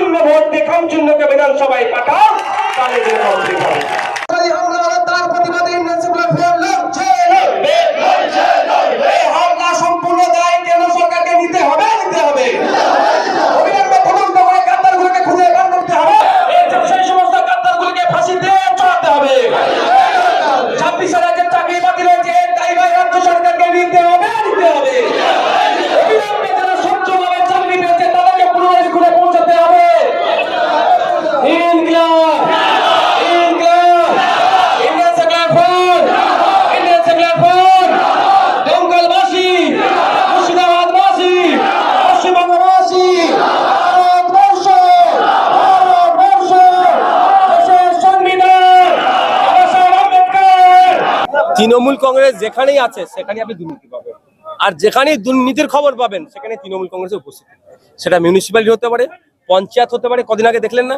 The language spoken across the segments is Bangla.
কাউন্সিল ভোট দিয়ে কাউন্সিলকে বিধানসভায় পাঠাও তাহলে তৃণমূল কংগ্রেস যেখানেই আছে, সেখানেই আপনি দুর্নীতি পাবেন। আর যেখানেই দুর্নীতির খবর পাবেন, সেখানে তৃণমূল কংগ্রেসের উপস্থিত। সেটা মিউনিসিপ্যালিটি হতে পারে, পঞ্চায়েত হতে পারে, কদিন আগে দেখলেন না?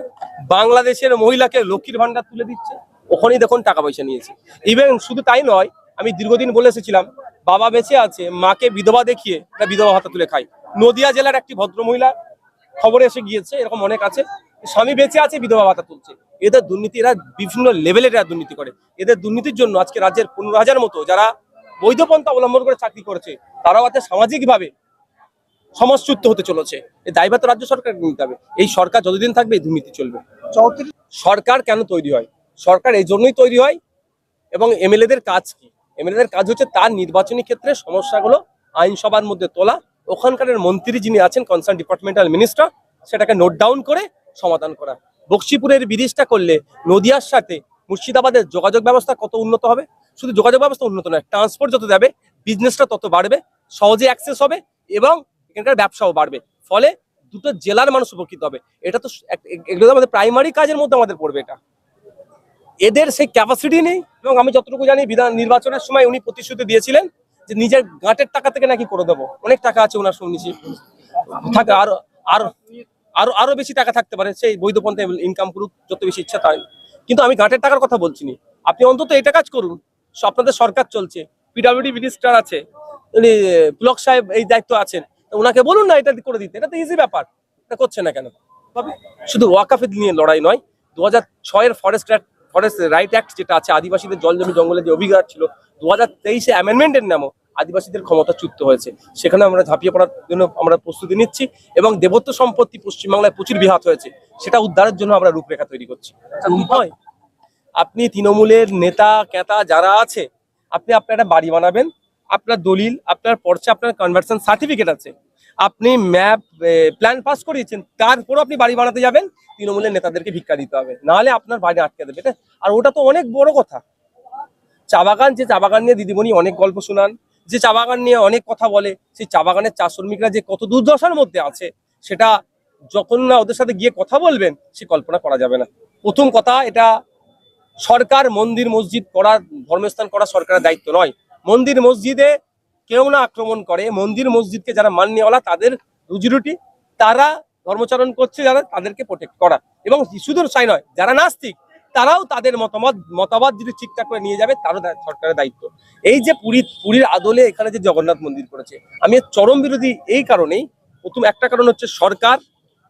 বাংলাদেশের মহিলাকে লক্ষ্মীর ভান্ডার তুলে দিচ্ছে। ওখানেই দেখুন টাকা পয়সা নিয়েছে। ইভেন শুধু তাই নয়, আমি দীর্ঘদিন বলে এসেছিলাম, বাবা বেঁচে আছে, মাকে বিধবা দেখিয়ে বিধবা ভাতা তুলে খায়। নদিয়া জেলার একটি ভদ্র মহিলা খবরে এসে গিয়েছে, এরকম অনেক আছে। স্বামী বেঁচে আছে বিধবা ভাতা তুলছে। এদের দুর্নীতি এরা বিভিন্ন লেভেলের এরা দুর্নীতি করে। এদের দুর্নীতির জন্য আজকে রাজ্যের পনেরো হাজার মতো যারা বৈধ পন্থা অবলম্বন করে চাকরি করেছে তারাও আছে সামাজিকভাবে সমাজচ্যুত হতে চলেছে। এই দায়ভার তো রাজ্য সরকারকে নিতে হবে। এই সরকার যতদিন থাকবে এই দুর্নীতি চলবে। সরকার কেন তৈরি হয়? সরকার এই জন্যই তৈরি হয় এবং এমএলএদের কাজ কি? এমএলএদের কাজ হচ্ছে তার নির্বাচনী ক্ষেত্রে সমস্যাগুলো আইনসভার মধ্যে তোলা। ওখানকার মন্ত্রী যিনি আছেন কনসার্ন ডিপার্টমেন্টাল মিনিস্টার সেটাকে নোট ডাউন করে সমাধান করা। বক্সিপুরের ব্রিজটা করলে নদিয়ার সাথে মুর্শিদাবাদের যোগাযোগ ব্যবস্থা কত উন্নত হবে? শুধু যোগাযোগ ব্যবস্থা উন্নত নয় ট্রান্সপোর্ট যত যাবে বিজনেসটা তত বাড়বে, সহজে অ্যাক্সেস হবে এবং এখানকার ব্যবসাও বাড়বে। ফলে দুটো জেলার মানুষ উপকৃত হবে। এটা তো এগুলো তো আমাদের প্রাইমারি কাজের মধ্যে আমাদের পড়বে এটা। এদের সেই ক্যাপাসিটি নেই এবং আমি যতটুকু জানি বিধান নির্বাচনের সময় উনি প্রতিশ্রুতি দিয়েছিলেন যে নিজের গাঁটের টাকা থেকে নাকি করে দেবো। অনেক টাকা আছে ওনার শুনেছি। থাকে, আর আরও আরও আরও বেশি টাকা থাকতে পারে, সেই বৈধ পন্থা ইনকাম করুক, যত বেশি ইচ্ছা তাই। কিন্তু আমি ঘাটের টাকার কথা বলছি নি। আপনি অন্তত এটা কাজ করুন। আপনাদের সরকার চলছে পিডাব্লিউডি মিনিস্টার আছে, উনি ব্লক সাহেব এই দায়িত্ব আছেন। ওনাকে বলুন না এটা করে দিতে, এটা তো ইজি ব্যাপার, এটা করছে না কেন? শুধু ওয়াকাফিদ নিয়ে লড়াই নয় দু হাজার ছয়ের ফরেস্ট ফরেস্ট রাইট অ্যাক্ট যেটা আছে, আদিবাসীদের জল জমি জঙ্গলে যে অভিঘাত ছিল দু হাজার তেইশে অ্যামেন্ডমেন্টের নামও আদিবাসীদের ক্ষমতা চুক্ত হয়েছে। সেখানে আমরা ঝাঁপিয়ে পড়ার জন্য আমরা প্রস্তুতি নিচ্ছি এবং দেবত্ব সম্পত্তি পশ্চিমবাংলায় প্রচুর বিহাত হয়েছে। সেটা উদ্ধারের জন্য আমরা রূপরেখা তৈরি করছি। নয় আপনি তৃণমূলের নেতা ক্যাতা যারা আছে আপনি আপনার একটা বাড়ি বানাবেন আপনার দলিল আপনার পর্চা আপনার কনভার্সন সার্টিফিকেট আছে। আপনি ম্যাপ প্ল্যান পাস করিয়েছেন তারপরও আপনি বাড়ি বানাতে যাবেন তৃণমূলের নেতাদেরকে ভিক্ষা দিতে হবে। নাহলে আপনার বাড়ি আটকে দেবে। আর ওটা তো অনেক বড় কথা। চা বাগান যে চা বাগান নিয়ে দিদিমণি অনেক গল্প শোনান যে চা বাগান নিয়ে অনেক কথা বলে, সেই চা বাগানের চা শ্রমিকরা যে কত দুর্দশার মধ্যে আছে, সেটা যখন না ওদের সাথে গিয়ে কথা বলবেন, সে কল্পনা করা যাবে না। প্রথম কথা, এটা সরকার মন্দির মসজিদ করা ধর্মস্থান করা সরকারের দায়িত্ব নয়। মন্দির মসজিদে কেউ না আক্রমণ করে, মন্দির মসজিদকে যারা মান্যওয়ালা, তাদের রুজিরুটি, তারা ধর্মচারণ করছে যারা, তাদেরকে প্রোটেক্ট করা। এবং শুধু তাই নয়, যারা নাস্তিক তারাও তাদের মতামত মতামত যদি ঠিকঠাক করে নিয়ে যাবে, তারও সরকারের দায়িত্ব। এই যে পুরী, পুরীর আদলে এখানে যে জগন্নাথ মন্দির করেছে, আমি চরম বিরোধী এই কারণেই, প্রথম একটা কারণ হচ্ছে সরকার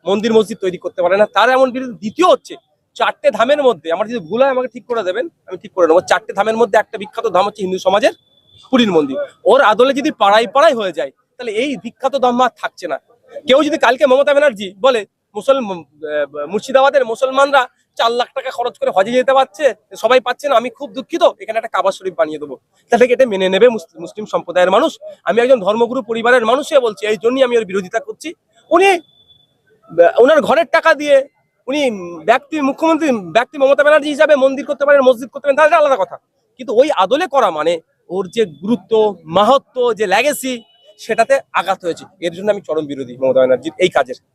মন্দির মসজিদ তৈরি করতে পারে না, তার এমন বিরোধী। দ্বিতীয় হচ্ছে, চারটে ধামের মধ্যে, আমার যদি ভুল হয় আমাকে ঠিক করে দেবেন, আমি ঠিক করে নেব। চারটে ধামের মধ্যে একটা বিখ্যাত ধাম হচ্ছে হিন্দু সমাজের পুরীর মন্দির। ওর আদলে যদি পাড়ায় পাড়ায় হয়ে যায়, তাহলে এই বিখ্যাত ধাম আর থাকছে না। কেউ যদি কালকে মমতা ব্যানার্জি বলে মুসল মুর্শিদাবাদের মুসলমানরা চার লাখ টাকা খরচ করে হজে যেতে পারছে, সবাই পাচ্ছে না, আমি খুব দুঃখিত, এখানে একটা কাবা শরীফ বানিয়ে দেবো। তাহলে এটা মেনে নেবে মুসলিম সম্প্রদায়ের মানুষ? আমি একজন ধর্মগুরু পরিবারের মানুষই বলছি, এই জন্যই আমি ওর বিরোধিতা করছি। উনি, ওনার ঘরের টাকা দিয়ে উনি ব্যক্তি, মুখ্যমন্ত্রী, ব্যক্তি মমতা ব্যানার্জি হিসাবে মন্দির করতে পারেন, মসজিদ করতে পারেন, তাহলে আলাদা কথা। কিন্তু ওই আদলে করা মানে ওর যে গুরুত্ব মাহাত্ম যে ল্যাগেসি সেটাতে আঘাত হয়েছে। এর জন্য আমি চরম বিরোধী মমতা ব্যানার্জির এই কাজের।